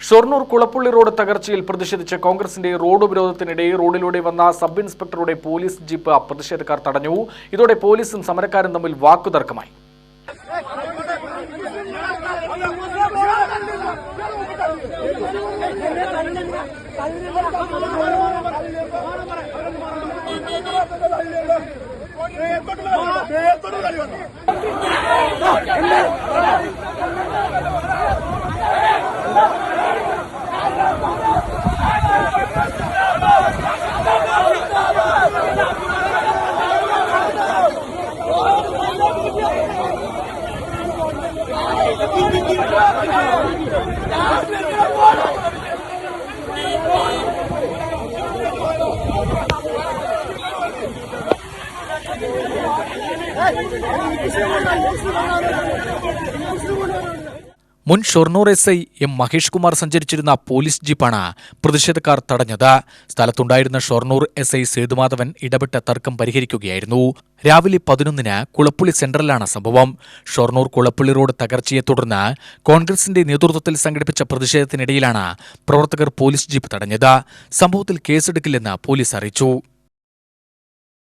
Shoranur Kulappully road തകർച്ചയിൽ പ്രതിഷേധിച്ച് കോൺഗ്രസിന്റെ റോഡ് ഉപരോധത്തിനിടെ റോഡിലൂടെ വന്ന സബ് ഇൻസ്പെക്ടറുടെ പോലീസ് ജീപ്പ് പ്രതിഷേധക്കാർ തടഞ്ഞു ഇതോടെ പോലീസും സമരക്കാരും തമ്മിൽ വാക്കുതർക്കമായി Hey! മുൻ Shoranur S I M Mahesh Kumar സഞ്ചരിച്ചിരുന്ന പോലീസ് ജീപ്പാണ് പ്രതിഷേധക്കാർ തടഞ്ഞത്. സ്ഥലത്തുണ്ടായിരുന്ന ഷൊർണൂർ എസ് ഐ സേതുമാധവൻ ഇടപെട്ട തർക്കം പരിഹരിക്കുകയായിരുന്നു. രാവിലെ പതിനൊന്നിന് കുളപ്പുള്ളി സെന്ററിലാണ് സംഭവം. ഷൊർണൂർ കുളപ്പുള്ളി റോഡ് തകർച്ചയെ തുടർന്ന് കോൺഗ്രസിന്റെ നേതൃത്വത്തിൽ സംഘടിപ്പിച്ച പ്രതിഷേധത്തിനിടയിലാണ് പ്രവർത്തകർ പോലീസ് ജീപ്പ് തടഞ്ഞത്. സംഭവത്തിൽ കേസെടുക്കില്ലെന്ന് പോലീസ് അറിയിച്ചു.